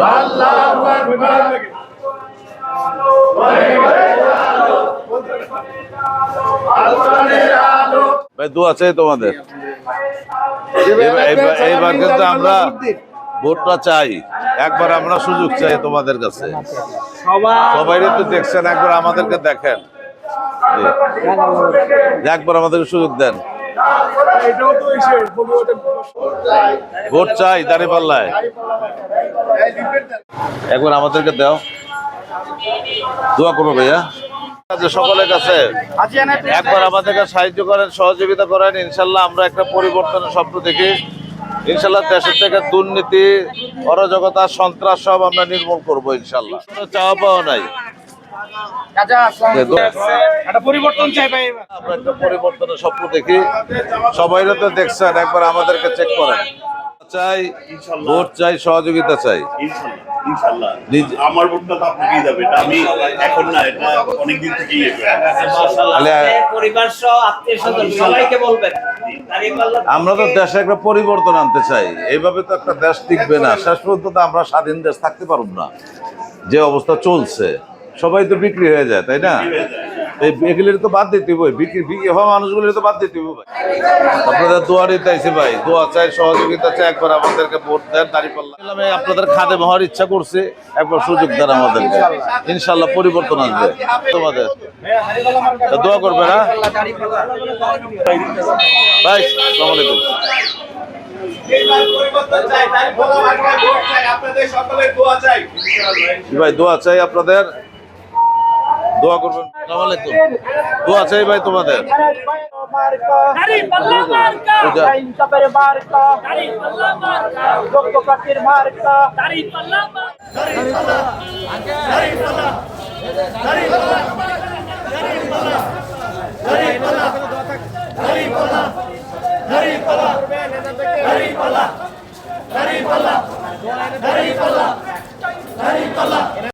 আল্লাহু আকবার। ভাই দোয়া চাই তোমাদের। এইবার কিন্তু আমরা ভোটটা চাই। একবার আমরা সুযোগ চাই তোমাদের কাছে। সবাই তো দেখছেন একবার আমাদেরকে দেখেন। একবার আমাদেরকে সুযোগ দেন। ভোট চাই। দাঁড়িয়ে পাল্লায় একবার আমাদেরকে দাও। দোয়া করব ভাইয়া। সকলের কাছে একবার আমাদেরকে সাহায্য করেন সহযোগিতা করেন ইনশাল্লাহ আমরা একটা পরিবর্তনের স্বপ্ন দেখি। ইনশাল্লাহ দেশের থেকে দুর্নীতি অরাজকতা সন্ত্রাস সব আমরা নির্মূল করব ইনশাল্লাহ। চাওয়া পাওয়া নাই। পরিবর্তনের স্বপ্ন দেখি। সবাই তো দেখছেন একবার আমাদেরকে চেক করেন। চাই ভোট চাই সহযোগিতা চাই। আমার ভোটটা তো আপনাকেই যাবে আমি এখন না এটা অনেকদিন থেকেই এ করে। তাহলে পরিবার সহ আত্মীয় স্বজন সবাইকে বলবেন আমরা তো দেশে একটা পরিবর্তন আনতে চাই এইভাবে তো একটা দেশ টিকবে না শেষ পর্যন্ত তো আমরা স্বাধীন দেশ থাকতে পারব না। যে অবস্থা চলছে সবাই তো বিক্রি হয়ে যায় তাই না? এগুলির তো বাদ দিতে হবে বিক্রি বিক্রি হওয়া মানুষগুলির তো বাদ দিতে হবে ভাই। আপনাদের দোয়া নিতে আইছি ভাই। দোয়া চাই সহযোগিতা চাই একবার আমাদেরকে ভোট দেন দাঁড়িয়ে পাল্লা আপনাদের খাদে হওয়ার ইচ্ছা করছে একবার সুযোগ দেন আমাদেরকে। ইনশাল্লাহ পরিবর্তন আসবে। তোমাদের দোয়া করবে না? ভাই আসসালামু আলাইকুম। ভাই দোয়া চাই আপনাদের। দোয়া করবেন। আসসালামু আলাইকুম। দোয়া চাই ভাই তোমাদের। দাঁড়িপাল্লা মার্কা। পূজা। মার্কা। দাঁড়িপাল্লা মার্কা।